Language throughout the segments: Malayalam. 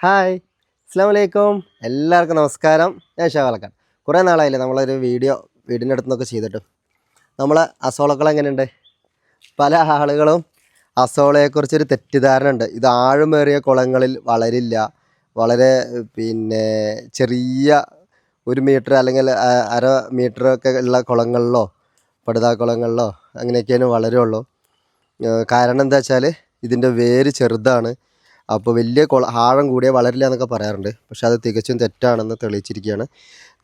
ഹായ്. അസ്സാം വലൈക്കും എല്ലാവർക്കും നമസ്കാരം. ഞാൻ ഷാവലക്കാൻ കുറേ നാളായില്ലേ നമ്മളൊരു വീഡിയോ വീടിന്റെ അടുത്ത് നിന്നൊക്കെ ചെയ്തിട്ട്. നമ്മളെ അസോളകൾ എങ്ങനെയുണ്ട്? പല ആളുകളും അസോളയെക്കുറിച്ചൊരു തെറ്റിദ്ധാരണ ഉണ്ട് ഇത് ആഴമേറിയ കുളങ്ങളിൽ വളരില്ല. വളരെ പിന്നെ ചെറിയ ഒരു മീറ്റർ അല്ലെങ്കിൽ അര മീറ്റർ ഒക്കെ ഉള്ള കുളങ്ങളിലോ പടുതാ കുളങ്ങളിലോ അങ്ങനെയൊക്കെയാണ് വളരുള്ളൂ. കാരണം എന്താ വെച്ചാൽ ഇതിന്റെ വേര് ചെറുതാണ്. അപ്പോൾ വലിയ കുള ആഴം കൂടിയ വളരില്ല എന്നൊക്കെ പറയാറുണ്ട്. പക്ഷേ അത് തികച്ചും തെറ്റാണെന്ന് തെളിയിച്ചിരിക്കുകയാണ്.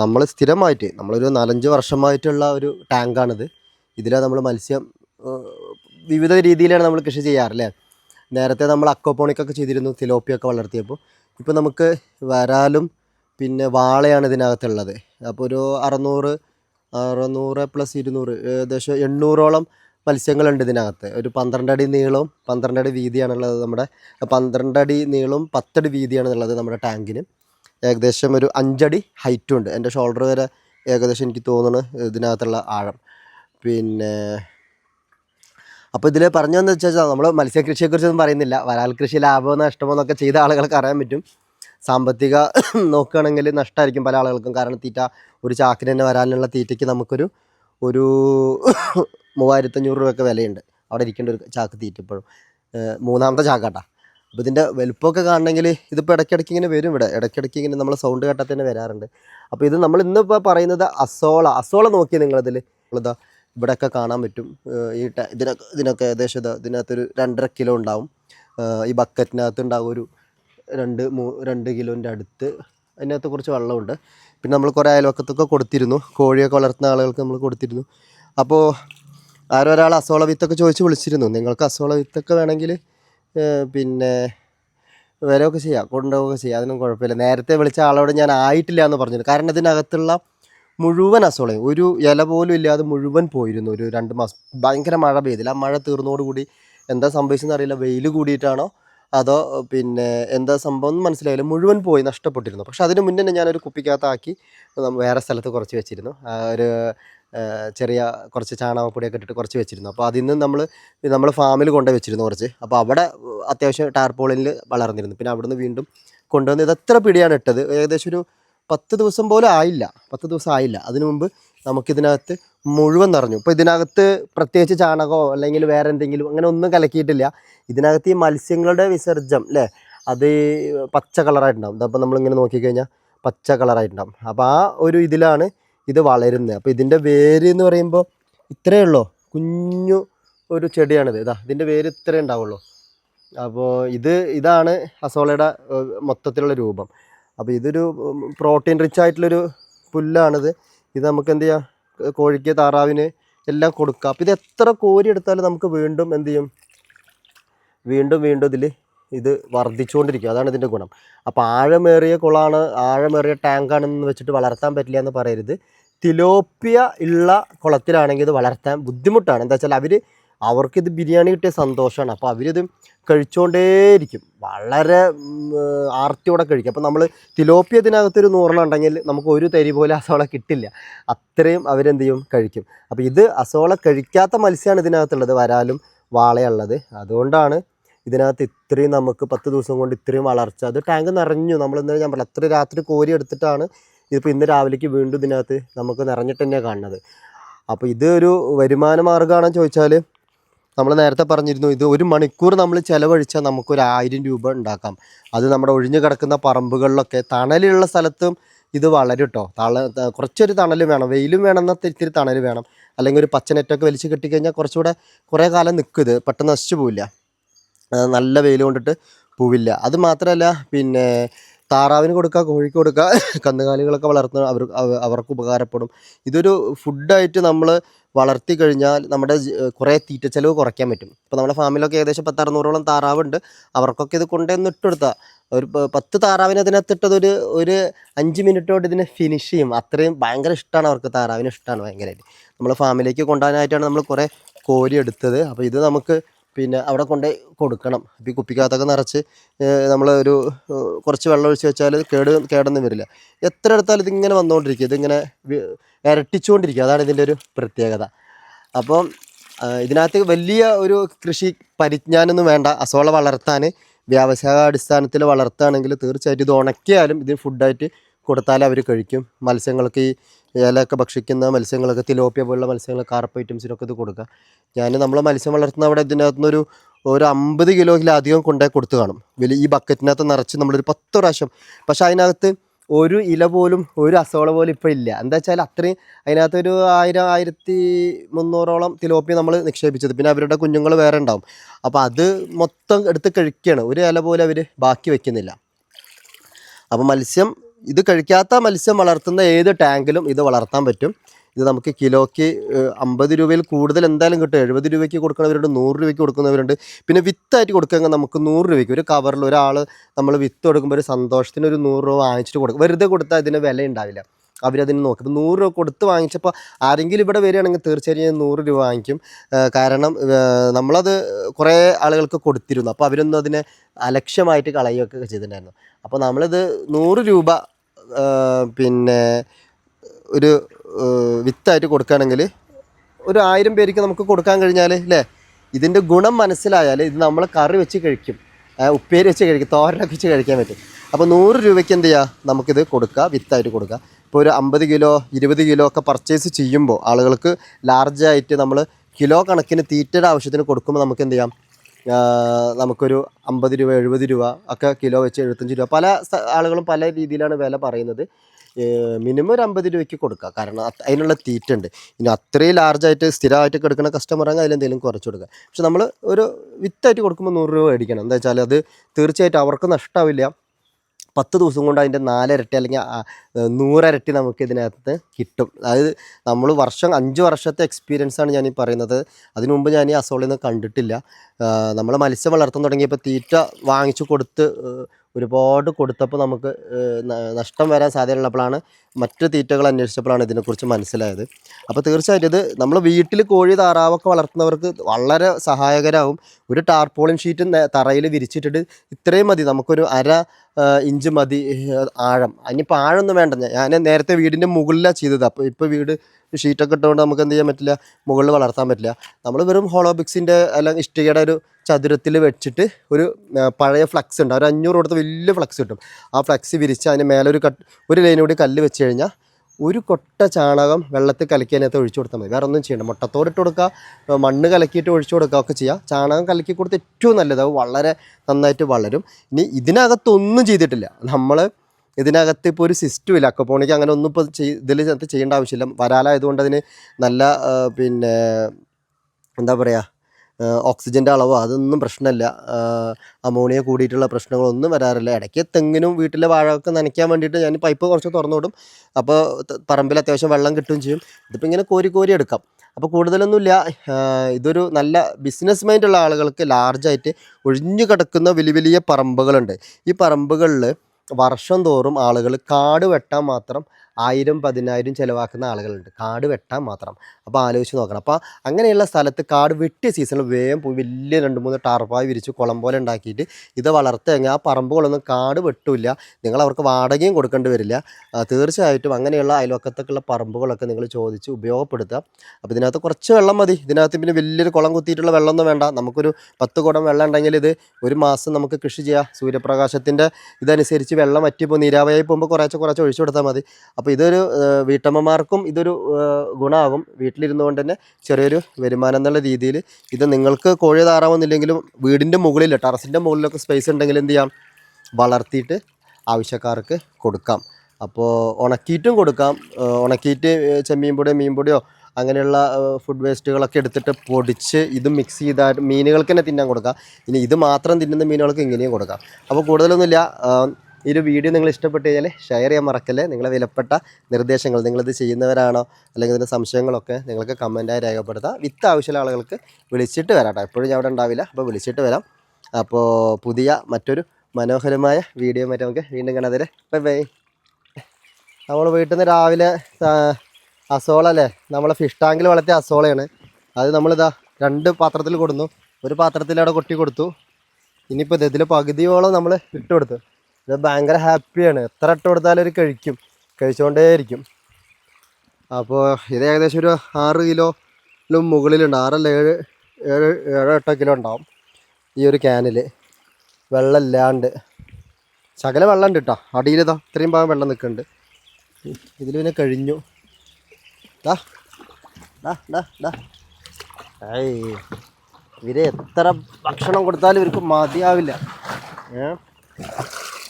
നമ്മൾ സ്ഥിരമായിട്ട് നമ്മളൊരു നാലഞ്ച് വർഷമായിട്ടുള്ള ഒരു ടാങ്കാണിത്. ഇതിലാണ് നമ്മൾ മത്സ്യം വിവിധ രീതിയിലാണ് നമ്മൾ കൃഷി ചെയ്യാറ് അല്ലേ നേരത്തെ നമ്മൾ അക്വപോണിക്കൊക്കെ ചെയ്തിരുന്നു തിലോപ്പിയൊക്കെ വളർത്തിയപ്പോൾ. ഇപ്പോൾ നമുക്ക് വരാലും പിന്നെ വാളയാണ് ഇതിനകത്തുള്ളത്. അപ്പോൾ ഒരു അറുന്നൂറ് അറുന്നൂറ് പ്ലസ് ഇരുന്നൂറ് ഏകദേശം എണ്ണൂറോളം മത്സ്യങ്ങളുണ്ട് ഇതിനകത്ത്. ഒരു പന്ത്രണ്ട് അടി നീളവും പന്ത്രണ്ട് അടി വീതിയാണുള്ളത് നമ്മുടെ പന്ത്രണ്ട് അടി നീളവും പത്തടി വീതിയാണുള്ളത് നമ്മുടെ ടാങ്കിന്. ഏകദേശം ഒരു അഞ്ചടി ഹൈറ്റും ഉണ്ട്. എന്റെ ഷോൾഡർ വരെ ഏകദേശം എനിക്ക് തോന്നുന്നു ഇതിനകത്തുള്ള ആഴം. പിന്നെ അപ്പോൾ ഇതിൽ പറഞ്ഞതെന്ന് വെച്ചാൽ നമ്മൾ മത്സ്യകൃഷിയെക്കുറിച്ചൊന്നും പറയുന്നില്ല. വരാൽ കൃഷി ലാഭമോ നഷ്ടമോ എന്നൊക്കെ ചെയ്ത ആളുകൾക്ക് അറിയാൻ പറ്റും. സാമ്പത്തിക നോക്കുകയാണെങ്കിൽ നഷ്ടമായിരിക്കും പല ആളുകൾക്കും. കാരണം തീറ്റ ഒരു ചാക്കിന് തന്നെ വരാനുള്ള തീറ്റയ്ക്ക് നമുക്കൊരു ഒരു മൂവായിരത്തഞ്ഞൂറ് രൂപയൊക്കെ വിലയുണ്ട്. അവിടെ ഇരിക്കേണ്ട ഒരു ചാക്ക് തീറ്റ ഇപ്പോഴും മൂന്നാമത്തെ ചാക്കാട്ടാ. അപ്പോൾ ഇതിന്റെ വലുപ്പമൊക്കെ കാണണമെങ്കിൽ ഇതിപ്പോൾ ഇടയ്ക്കിടയ്ക്ക് ഇങ്ങനെ വരും ഇവിടെ. ഇടയ്ക്കിടയ്ക്ക് ഇങ്ങനെ നമ്മൾ സൗണ്ട് കേട്ടാൽ തന്നെ വരാറുണ്ട്. അപ്പോൾ ഇത് നമ്മൾ ഇന്നിപ്പോൾ പറയുന്നത് അസോള. അസോള നോക്കി നിങ്ങളിതിൽ. ഇതാ ഇവിടെയൊക്കെ കാണാൻ പറ്റും. ഈ ഇതിനൊക്കെ ഇതിനൊക്കെ ഏകദേശം ഇതാ ഇതിനകത്തൊരു രണ്ടര കിലോ ഉണ്ടാവും. ഈ ബക്കറ്റിനകത്ത് ഉണ്ടാവും ഒരു രണ്ട് മൂ രണ്ട് കിലോന്റെ അടുത്ത്. അതിനകത്ത് കുറച്ച് വെള്ളമുണ്ട്. പിന്നെ നമ്മൾ കുറേ അയൽവക്കത്തൊക്കെ കൊടുത്തിരുന്നു. കോഴിയൊക്കെ വളർത്തുന്ന ആളുകൾക്ക് നമ്മൾ കൊടുത്തിരുന്നു. അപ്പോൾ ആരോ ഒരാൾ അസോള വിത്തൊക്കെ ചോദിച്ച് വിളിച്ചിരുന്നു. നിങ്ങൾക്ക് അസോള വിത്തൊക്കെ വേണമെങ്കിൽ പിന്നെ വരവൊക്കെ ചെയ്യാം കൊണ്ടുപോവുകയൊക്കെ ചെയ്യാം. അതിനും കുഴപ്പമില്ല. നേരത്തെ വിളിച്ച ആളോട് ഞാൻ ആയിട്ടില്ല എന്ന് പറഞ്ഞിരുന്നു. കാരണം ഇതിനകത്തുള്ള മുഴുവൻ അസോളയും ഒരു ഇല പോലും ഇല്ലാതെ മുഴുവൻ പോയിരുന്നു. ഒരു രണ്ട് മാസം ഭയങ്കര മഴ പെയ്തില്ല. ആ മഴ തീർന്നോടുകൂടി എന്താ സംഭവിച്ചെന്ന് അറിയില്ല. വെയിൽ കൂടിയിട്ടാണോ അതോ പിന്നെ എന്താ സംഭവം എന്ന് മനസ്സിലായില്ല. മുഴുവൻ പോയി നഷ്ടപ്പെട്ടിരുന്നു. പക്ഷെ അതിന് മുന്നേ ഞാനൊരു കുപ്പിക്കകത്താക്കി വേറെ സ്ഥലത്ത് കുറച്ച് വെച്ചിരുന്നു. ഒരു ചെറിയ കുറച്ച് ചാണകപ്പൊടിയൊക്കെ ഇട്ടിട്ട് കുറച്ച് വെച്ചിരുന്നു. അപ്പോൾ അതിൽ നിന്ന് നമ്മൾ നമ്മൾ ഫാമിൽ കൊണ്ടു വെച്ചിരുന്നു കുറച്ച്. അപ്പോൾ അവിടെ അത്യാവശ്യം ടാർപോളിനിൽ വളർന്നിരുന്നു. പിന്നെ അവിടുന്ന് വീണ്ടും കൊണ്ടുവന്ന് ഇത് എത്ര പിടിയാണ് ഇട്ടത്. ഏകദേശം ഒരു പത്ത് ദിവസം പോലും ആയില്ല. പത്ത് ദിവസം ആയില്ല. അതിനു മുമ്പ് നമുക്കിതിനകത്ത് മുഴുവൻ നിറഞ്ഞു. ഇപ്പോൾ ഇതിനകത്ത് പ്രത്യേകിച്ച് ചാണകമോ അല്ലെങ്കിൽ വേറെ എന്തെങ്കിലും അങ്ങനെ ഒന്നും കലക്കിയിട്ടില്ല. ഇതിനകത്ത് ഈ മത്സ്യങ്ങളുടെ വിസർജം അല്ലേ അത് പച്ച കളറായിട്ടുണ്ടാവും ഇതപ്പോൾ നമ്മളിങ്ങനെ നോക്കിക്കഴിഞ്ഞാൽ പച്ച കളറായിട്ടുണ്ടാവും അപ്പോൾ ആ ഒരു ഇതിലാണ് ഇത് വളരുന്നത്. അപ്പോൾ ഇതിന്റെ വേര് എന്ന് പറയുമ്പോൾ ഇത്രയേ ഉള്ളൂ? കുഞ്ഞു ഒരു ചെടിയാണിത്. ഇതാ ഇതിന്റെ വേര് ഇത്രേ ഉണ്ടാവുള്ളൂ. അപ്പോൾ ഇത് ഇതാണ് അസോളയുടെ മൊത്തത്തിലുള്ള രൂപം. അപ്പോൾ ഇതൊരു പ്രോട്ടീൻ റിച്ച് ആയിട്ടുള്ളൊരു പുല്ലാണിത്. ഇത് നമുക്ക് എന്ത് ചെയ്യാം? കോഴിക്ക് താറാവിന് എല്ലാം കൊടുക്കാം. അപ്പോൾ ഇത് എത്ര കോരി എടുത്താലും നമുക്ക് വീണ്ടും എന്ത് ചെയ്യും? വീണ്ടും വീണ്ടും ഇതിൽ ഇത് വർദ്ധിച്ചുകൊണ്ടിരിക്കും. അതാണ് ഇതിന്റെ ഗുണം. അപ്പോൾ ആഴമേറിയ കുളമാണ് ആഴമേറിയ ടാങ്കാണെന്ന് വെച്ചിട്ട് വളർത്താൻ പറ്റില്ല എന്ന് പറയരുത്. തിലോപ്പിയ ഉള്ള കുളത്തിലാണെങ്കിൽ ഇത് വളർത്താൻ ബുദ്ധിമുട്ടാണ്. എന്താ വെച്ചാൽ അവർ അവർക്കിത് ബിരിയാണി കിട്ടിയ സന്തോഷമാണ്. അപ്പോൾ അവരിത് കഴിച്ചുകൊണ്ടേയിരിക്കും വളരെ ആർത്തിയോടെ കഴിക്കും. അപ്പോൾ നമ്മൾ തിലോപ്പിയ ഇതിനകത്തൊരു നൂറെണ്ണം ഉണ്ടെങ്കിൽ നമുക്ക് ഒരു തരി പോലെ അസോള കിട്ടില്ല. അത്രയും അവരെന്ത് ചെയ്യും? കഴിക്കും. അപ്പോൾ ഇത് അസോള കഴിക്കാത്ത മത്സ്യമാണ് ഇതിനകത്തുള്ളത് വരാലും വാളയുള്ളത്. അതുകൊണ്ടാണ് ഇതിനകത്ത് ഇത്രയും നമുക്ക് പത്ത് ദിവസം കൊണ്ട് ഇത്രയും വളർച്ച. അത് ടാങ്ക് നിറഞ്ഞു. നമ്മൾ ഇന്നലെ ഞാൻ പറഞ്ഞു അത്ര രാത്രി കോരി എടുത്തിട്ടാണ് ഇതിപ്പോൾ ഇന്ന് രാവിലേക്ക് വീണ്ടും ഇതിനകത്ത് നമുക്ക് നിറഞ്ഞിട്ട് തന്നെയാണ് കാണുന്നത്. അപ്പോൾ ഇത് ഒരു വരുമാന മാർഗമാണെന്ന് ചോദിച്ചാൽ നമ്മൾ നേരത്തെ പറഞ്ഞിരുന്നു ഇത് ഒരു മണിക്കൂർ നമ്മൾ ചിലവഴിച്ചാൽ നമുക്കൊരു ആയിരം രൂപ ഉണ്ടാക്കാം. അത് നമ്മുടെ ഒഴിഞ്ഞു കിടക്കുന്ന പറമ്പുകളിലൊക്കെ തണലുള്ള സ്ഥലത്തും ഇത് വളരും കേട്ടോ തള കുറച്ചൊരു തണൽ വേണം. വെയിലും വേണം എന്നാൽ ഇത്തിരി തണൽ വേണം. അല്ലെങ്കിൽ ഒരു പച്ചനെറ്റൊക്കെ വലിച്ച് കെട്ടിക്കഴിഞ്ഞാൽ കുറച്ചുകൂടെ കുറേ കാലം നിൽക്കും പെട്ടെന്ന് നശിച്ചു പോവില്ല. നല്ല വെയിൽ കൊണ്ടിട്ട് പൂവില്ല. അത് മാത്രമല്ല പിന്നെ താറാവിന് കൊടുക്കുക കോഴിക്ക് കൊടുക്കുക കന്നുകാലികളൊക്കെ വളർത്തുന്ന അവർ അവർക്ക് ഉപകാരപ്പെടും. ഇതൊരു ഫുഡായിട്ട് നമ്മൾ വളർത്തി കഴിഞ്ഞാൽ നമ്മുടെ കുറേ തീറ്റ ചെലവ് കുറയ്ക്കാൻ പറ്റും. ഇപ്പോൾ നമ്മുടെ ഫാമിലൊക്കെ ഏകദേശം പത്തറുന്നൂറോളം താറാവുണ്ട്. അവർക്കൊക്കെ ഇത് കൊണ്ടുവന്ന് ഇട്ടെടുത്താൽ ഒരു പത്ത് താറാവിന് അതിനകത്ത് ഒരു ഒരു അഞ്ച് മിനിറ്റ് കൊണ്ട് ഇതിനെ ഫിനിഷ് ചെയ്യും. അത്രയും ഭയങ്കര ഇഷ്ടമാണ് അവർക്ക് താറാവിന് ഇഷ്ടമാണ് ഭയങ്കരമായിട്ട് നമ്മൾ ഫാമിലേക്ക് കൊണ്ടുപോകാനായിട്ടാണ് നമ്മൾ കുറേ കോരി എടുത്തത്. അപ്പോൾ ഇത് നമുക്ക് പിന്നെ അവിടെ കൊണ്ട് കൊടുക്കണം. അപ്പോൾ ഈ കുപ്പിക്കകത്തൊക്കെ നിറച്ച് നമ്മൾ ഒരു കുറച്ച് വെള്ളം ഒഴിച്ച് വെച്ചാൽ കേട് കേടൊന്നും വരില്ല. എത്ര എടുത്താലും ഇതിങ്ങനെ വന്നുകൊണ്ടിരിക്കും ഇതിങ്ങനെ ഇരട്ടിച്ചുകൊണ്ടിരിക്കുക അതാണ് ഇതിന്റെ ഒരു പ്രത്യേകത. അപ്പം ഇതിനകത്ത് വലിയ ഒരു കൃഷി പരിജ്ഞാനൊന്നും വേണ്ട. അസോള വളർത്താൻ വ്യാവസായിക വളർത്തുകയാണെങ്കിൽ തീർച്ചയായിട്ടും ഇത് ഉണക്കിയാലും ഇതിന് ഫുഡായിട്ട് കൊടുത്താൽ അവർ കഴിക്കും. മത്സ്യങ്ങൾക്ക് ഈ ഇലയൊക്കെ ഭക്ഷിക്കുന്ന മത്സ്യങ്ങളൊക്കെ തിലോപ്പിയ പോലുള്ള മത്സ്യങ്ങൾ കാർപ്പ് ഐറ്റംസിനൊക്കെ ഇത് കൊടുക്കുക. ഞാൻ നമ്മൾ മത്സ്യം വളർത്തുന്ന അവിടെ ഇതിനകത്തുനിന്നൊരു ഒരു അമ്പത് കിലോയിലധികം കൊണ്ടുപോയി കൊടുത്തു കാണും. വലിയ ഈ ബക്കറ്റിനകത്ത് നിറച്ച് നമ്മളൊരു പത്ത് പ്രാവശ്യം. പക്ഷേ അതിനകത്ത് ഒരു ഇല പോലും ഒരു അസോള പോലും ഇപ്പോൾ ഇല്ല. എന്താ വെച്ചാൽ അത്രയും അതിനകത്ത് ഒരു ആയിരം ആയിരത്തി മുന്നൂറോളം തിലോപ്പി നമ്മൾ നിക്ഷേപിച്ചത്. പിന്നെ അവരുടെ കുഞ്ഞുങ്ങൾ വേറെ ഉണ്ടാവും. അപ്പോൾ അത് മൊത്തം എടുത്ത് കഴിക്കുകയാണ് ഒരു ഇല പോലും അവർ ബാക്കി വെക്കുന്നില്ല. അപ്പോൾ മത്സ്യം ഇത് കഴിക്കാത്ത മത്സ്യം വളർത്തുന്ന ഏത് ടാങ്കിലും ഇത് വളർത്താൻ പറ്റും. ഇത് നമുക്ക് കിലോയ്ക്ക് അമ്പത് രൂപയിൽ കൂടുതൽ എന്തായാലും കിട്ടും. എഴുപത് രൂപയ്ക്ക് കൊടുക്കുന്നവരുണ്ട് നൂറ് രൂപയ്ക്ക് കൊടുക്കുന്നവരുണ്ട്. പിന്നെ വിത്തായിട്ട് കൊടുക്കുകയെങ്കിൽ നമുക്ക് നൂറ് രൂപയ്ക്ക് ഒരു കവറിൽ ഒരാൾ നമ്മൾ വിത്ത് കൊടുക്കുമ്പോൾ ഒരു സന്തോഷത്തിന് ഒരു നൂറ് രൂപ വാങ്ങിച്ചിട്ട് കൊടുക്കും. വെറുതെ കൊടുത്താൽ ഇതിന് വില ഉണ്ടാവില്ല. അവരതിന് നോക്കും. ഇപ്പോൾ നൂറ് രൂപ കൊടുത്ത് വാങ്ങിച്ചപ്പോൾ ആരെങ്കിലും ഇവിടെ വരികയാണെങ്കിൽ തീർച്ചയായും നൂറ് രൂപ വാങ്ങിക്കും. കാരണം നമ്മളത് കുറേ ആളുകൾക്ക് കൊടുത്തിരുന്നു. അപ്പോൾ അവരൊന്നും അതിനെ അലക്ഷ്യമായിട്ട് കളയുകയൊക്കെ ചെയ്തിട്ടുണ്ടായിരുന്നു. അപ്പോൾ നമ്മളിത് നൂറ് രൂപ പിന്നെ ഒരു വിത്തായിട്ട് കൊടുക്കുകയാണെങ്കിൽ ഒരു ആയിരം പേർക്ക് നമുക്ക് കൊടുക്കാൻ കഴിഞ്ഞാൽ അല്ലേ? ഇതിന്റെ ഗുണം മനസ്സിലായാൽ ഇത് നമ്മൾ കറി വെച്ച് കഴിക്കും. ഉപ്പേരി വെച്ച് കഴിക്കും തോരനൊക്കെ വെച്ച് കഴിക്കാൻ പറ്റും. അപ്പോൾ നൂറ് രൂപയ്ക്ക് എന്ത് ചെയ്യുക നമുക്കിത് കൊടുക്കുക വിത്തായിട്ട് കൊടുക്കുക ഇപ്പോൾ ഒരു അമ്പത് കിലോ ഇരുപത് കിലോ ഒക്കെ പർച്ചേസ് ചെയ്യുമ്പോൾ ആളുകൾക്ക് ലാർജായിട്ട് നമ്മൾ കിലോ കണക്കിന് തീറ്റയുടെ ആവശ്യത്തിന് കൊടുക്കുമ്പോൾ നമുക്ക് എന്ത് ചെയ്യാം? നമുക്കൊരു അമ്പത് രൂപ എഴുപത് രൂപ ഒക്കെ കിലോ വെച്ച് എഴുപത്തഞ്ച് രൂപ. പല ആളുകളും പല രീതിയിലാണ് വില പറയുന്നത്. മിനിമം ഒരു അമ്പത് രൂപയ്ക്ക് കൊടുക്കുക കാരണം അതിനുള്ള തീറ്റ ഉണ്ട് ഇനി അത്രയും ലാർജായിട്ട് സ്ഥിരമായിട്ട് എടുക്കുന്ന കസ്റ്റമർ ആണെങ്കിൽ അതിലെന്തെങ്കിലും കുറച്ച് കൊടുക്കുക പക്ഷെ നമ്മൾ ഒരു വിത്തായിട്ട് കൊടുക്കുമ്പോൾ നൂറ് രൂപ മേടിക്കണം. എന്താ വെച്ചാൽ അത് തീർച്ചയായിട്ടും അവർക്ക് നഷ്ടമാവില്ല പത്ത് ദിവസം കൊണ്ട് അതിന്റെ നാലിരട്ടി അല്ലെങ്കിൽ നൂറിരട്ടി നമുക്ക് ഇതിനകത്ത് കിട്ടും. അതായത് നമ്മൾ വർഷം അഞ്ച് വർഷത്തെ എക്സ്പീരിയൻസ് ആണ് ഞാൻ ഈ പറയുന്നത്. അതിനു മുമ്പ് ഞാൻ ഈ അസോളിൽ നിന്ന് കണ്ടിട്ടില്ല നമ്മൾ മത്സ്യം വളർത്താൻ തുടങ്ങിയപ്പോൾ തീറ്റ വാങ്ങിച്ചു കൊടുത്ത് ഒരുപാട് കൊടുത്തപ്പോൾ നമുക്ക് നഷ്ടം വരാൻ സാധ്യതയുള്ളപ്പോഴാണ് മറ്റു തീറ്റകൾ അന്വേഷിച്ചപ്പോഴാണ് ഇതിനെക്കുറിച്ച് മനസ്സിലായത്. അപ്പോൾ തീർച്ചയായിട്ടും ഇത് നമ്മൾ വീട്ടിൽ കോഴി താറാവൊക്കെ വളർത്തുന്നവർക്ക് വളരെ സഹായകരമാവും ഒരു ടാർപോളിൻ ഷീറ്റ് തറയിൽ വിരിച്ചിട്ടിട്ട് ഇത്രയും മതി. നമുക്കൊരു അര ഇഞ്ച് മതി ആഴം. അതിനിപ്പോൾ ആഴമൊന്നും വേണ്ട. ഞാൻ നേരത്തെ വീടിന്റെ മുകളിലാണ് ചെയ്തത്. അപ്പോൾ ഇപ്പോൾ വീട് ഷീറ്റൊക്കെ ഇട്ടുകൊണ്ട് നമുക്ക് എന്ത് ചെയ്യാൻ പറ്റില്ല? മുകളിൽ വളർത്താൻ പറ്റില്ല. നമ്മൾ വെറും ഹോളോബിക്സിന്റെ അല്ലെങ്കിൽ ഇഷ്ടികയുടെ ഒരു ചതുരത്തിൽ വെച്ചിട്ട് ഒരു പഴയ ഫ്ലക്സ് ഉണ്ട്. ഒരു അഞ്ഞൂറ് കൊടുത്ത് വലിയ ഫ്ലക്സ് കിട്ടും. ആ ഫ്ലക്സ് വിരിച്ച് അതിന് മേലെ ഒരു കട്ട് ഒരു ലൈനും കൂടി കല്ല് വെച്ച് കഴിഞ്ഞാൽ ഒരു കൊട്ട ചാണകം വെള്ളത്തിൽ കലക്കി അതിനകത്ത് ഒഴിച്ചു കൊടുത്താൽ മതി. വേറെ ഒന്നും ചെയ്യണ്ട. മുട്ടത്തോട് ഇട്ട് കൊടുക്കുക മണ്ണ് കലക്കിയിട്ട് ഒഴിച്ചു കൊടുക്കുക ഒക്കെ ചെയ്യാം. ചാണകം കലക്കി കൊടുത്ത് ഏറ്റവും നല്ലത് വളരെ നന്നായിട്ട് വളരും. ഇനി ഇതിനകത്തൊന്നും ചെയ്തിട്ടില്ല. നമ്മൾ ഇതിനകത്ത് ഇപ്പോൾ ഒരു സിസ്റ്റം ഇല്ല. അക്കപ്പോണിക്ക് അങ്ങനെ ഒന്നും ഇപ്പോൾ ചെയ് ഇതിൽ ചെയ്യേണ്ട ആവശ്യമില്ല. വരാലായതുകൊണ്ട് അതിന് നല്ല പിന്നെ എന്താ പറയുക ഓക്സിജന്റെ അളവോ അതൊന്നും പ്രശ്നമല്ല അമോണിയ കൂടിയിട്ടുള്ള പ്രശ്നങ്ങളൊന്നും വരാറില്ല. ഇടയ്ക്ക് തെങ്ങിനും വീട്ടിലെ വാഴയൊക്കെ നനയ്ക്കാൻ വേണ്ടിയിട്ട് ഞാൻ പൈപ്പ് കുറച്ച് തുറന്നു വിടും അപ്പോൾ പറമ്പിൽ അത്യാവശ്യം വെള്ളം കിട്ടുകയും ചെയ്യും. ഇതിപ്പോൾ ഇങ്ങനെ കോരി കോരി എടുക്കാം. അപ്പോൾ കൂടുതലൊന്നുമില്ല. ഇതൊരു നല്ല ബിസിനസ് മൈൻഡുള്ള ആളുകൾക്ക് ലാർജായിട്ട് ഒഴിഞ്ഞു കിടക്കുന്ന വലിയ വലിയ പറമ്പുകളുണ്ട്. ഈ പറമ്പുകളിൽ വർഷം തോറും ആളുകൾ കാട് വെട്ടാൻ മാത്രം ആയിരം പതിനായിരം ചിലവാക്കുന്ന ആളുകളുണ്ട്. കാട് വെട്ടാൻ മാത്രം. അപ്പോൾ ആലോചിച്ച് നോക്കണം. അപ്പോൾ അങ്ങനെയുള്ള സ്ഥലത്ത് കാട് വെട്ടിയ സീസണിൽ വേഗം പോയി വലിയ രണ്ട് മൂന്ന് ടാർപ്പായി വിരിച്ച് കുളം പോലെ ഉണ്ടാക്കിയിട്ട് ഇത് വളർത്തുകയെങ്കിൽ ആ പറമ്പുകളൊന്നും കാട് വെട്ടില്ല. നിങ്ങൾ അവർക്ക് വാടകയും കൊടുക്കേണ്ടി വരില്ല. തീർച്ചയായിട്ടും അങ്ങനെയുള്ള അയൽവക്കത്തൊക്കെയുള്ള പറമ്പുകളൊക്കെ നിങ്ങൾ ചോദിച്ച് ഉപയോഗപ്പെടുത്തുക. അപ്പോൾ ഇതിനകത്ത് കുറച്ച് വെള്ളം മതി. ഇതിനകത്ത് പിന്നെ വലിയൊരു കുളം കുത്തിയിട്ടുള്ള വെള്ളമൊന്നും വേണ്ട. നമുക്കൊരു പത്ത് കുടം വെള്ളം ഉണ്ടെങ്കിൽ ഇത് ഒരു മാസം നമുക്ക് കൃഷി ചെയ്യാം. സൂര്യപ്രകാശത്തിന്റെ ഇതനുസരിച്ച് വെള്ളം വറ്റിപ്പോൾ നീരാവയായി പോകുമ്പോൾ കുറേശ്ശെ കുറേശ്ശെ ഒഴിച്ചു കൊടുത്താൽ മതി. അപ്പോൾ ഇതൊരു ഏഹ്, വീട്ടമ്മമാർക്കും ഇതൊരു ഗുണമാകും വീട്ടിലിരുന്നുകൊണ്ട് തന്നെ ചെറിയൊരു വരുമാനം എന്നുള്ള രീതിയിൽ ഇത് നിങ്ങൾക്ക് കോഴി താറാവുന്നില്ലെങ്കിലും വീടിന്റെ മുകളിൽ ടെറസിന്റെ മുകളിലൊക്കെ സ്പേസ് ഉണ്ടെങ്കിൽ എന്ത് ചെയ്യാം? വളർത്തിയിട്ട് ആവശ്യക്കാർക്ക് കൊടുക്കാം. അപ്പോൾ ഉണക്കിയിട്ടും കൊടുക്കാം. ഉണക്കിയിട്ട് ചെമ്മീൻ പൊടിയോ മീൻ പൊടിയോ അങ്ങനെയുള്ള ഫുഡ് വേസ്റ്റുകളൊക്കെ എടുത്തിട്ട് പൊടിച്ച് ഇത് മിക്സ് ചെയ്താൽ മീനുകൾക്ക് തന്നെ തിന്നാൻ കൊടുക്കാം. ഇനി ഇത് മാത്രം തിന്നുന്ന മീനുകൾക്ക് ഇങ്ങനെയും കൊടുക്കാം. അപ്പോൾ കൂടുതലൊന്നുമില്ല. ഈ ഒരു വീഡിയോ നിങ്ങൾ ഇഷ്ടപ്പെട്ട് കഴിഞ്ഞാൽ ഷെയർ ചെയ്യാൻ മറക്കല്ലേ? നിങ്ങളെ വിലപ്പെട്ട നിർദ്ദേശങ്ങൾ നിങ്ങളിത് ചെയ്യുന്നവരാണോ? അല്ലെങ്കിൽ ഇതിന്റെ സംശയങ്ങളൊക്കെ നിങ്ങൾക്ക് കമന്റായി രേഖപ്പെടുത്താം. വിത്ത് ആവശ്യമുള്ള ആളുകൾക്ക് വിളിച്ചിട്ട് വരാം കേട്ടോ എപ്പോഴും ഞാൻ അവിടെ ഉണ്ടാവില്ല. അപ്പോൾ വിളിച്ചിട്ട് വരാം. അപ്പോൾ പുതിയ മറ്റൊരു മനോഹരമായ വീഡിയോ മറ്റേ നമുക്ക് വീണ്ടും കാണാതെ ബൈ ബൈ നമ്മൾ വീട്ടിൽ നിന്ന് രാവിലെ അസോള അല്ലേ? നമ്മളെ ഫിഷ് ടാങ്കിൽ വളർത്തിയ അസോളയാണ്. അത് നമ്മളിതാ രണ്ട് പാത്രത്തിൽ കൊടുന്നു. ഒരു പാത്രത്തിൽ അവിടെ കൊട്ടി കൊടുത്തു. ഇനിയിപ്പോൾ ഇത് ഇതിൽ പകുതിയോളം നമ്മൾ ഇട്ട് കൊടുത്തു. ഇത് ഭയങ്കര ഹാപ്പിയാണ്. എത്ര ഇട്ട് കൊടുത്താലും ഒരു കഴിക്കും. കഴിച്ചുകൊണ്ടേയിരിക്കും അപ്പോൾ ഇത് ഏകദേശം ഒരു ആറ് കിലോ മുകളിലുണ്ട്. ആറല്ല ഏഴ് ഏഴ് ഏഴോ എട്ടോ കിലോ ഉണ്ടാവും ഈ ഒരു ക്യാനിൽ വെള്ളമില്ലാണ്ട്. ശകല വെള്ളം ഉണ്ട് കേട്ടോ അടിയിലിതാ ഇത്രയും ഭാഗം വെള്ളം നിൽക്കുന്നുണ്ട്. ഇതിൽ പിന്നെ കഴിഞ്ഞു. ഇവരെ എത്ര ഭക്ഷണം കൊടുത്താലും ഇവർക്ക് മതിയാവില്ല. ഏ?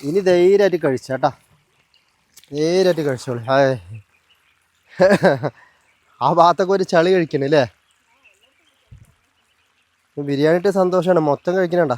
ഇനി ധൈര്യമായിട്ട് കഴിച്ചാട്ടാ ധൈര്യമായിട്ട് കഴിച്ചോളൂ. ഹായ്. ആ ഭാഗത്തൊക്കെ ഒരു ചളി കഴിക്കണല്ലേ? ബിരിയാണിട്ട് സന്തോഷമാണ്. മൊത്തം കഴിക്കണണ്ട.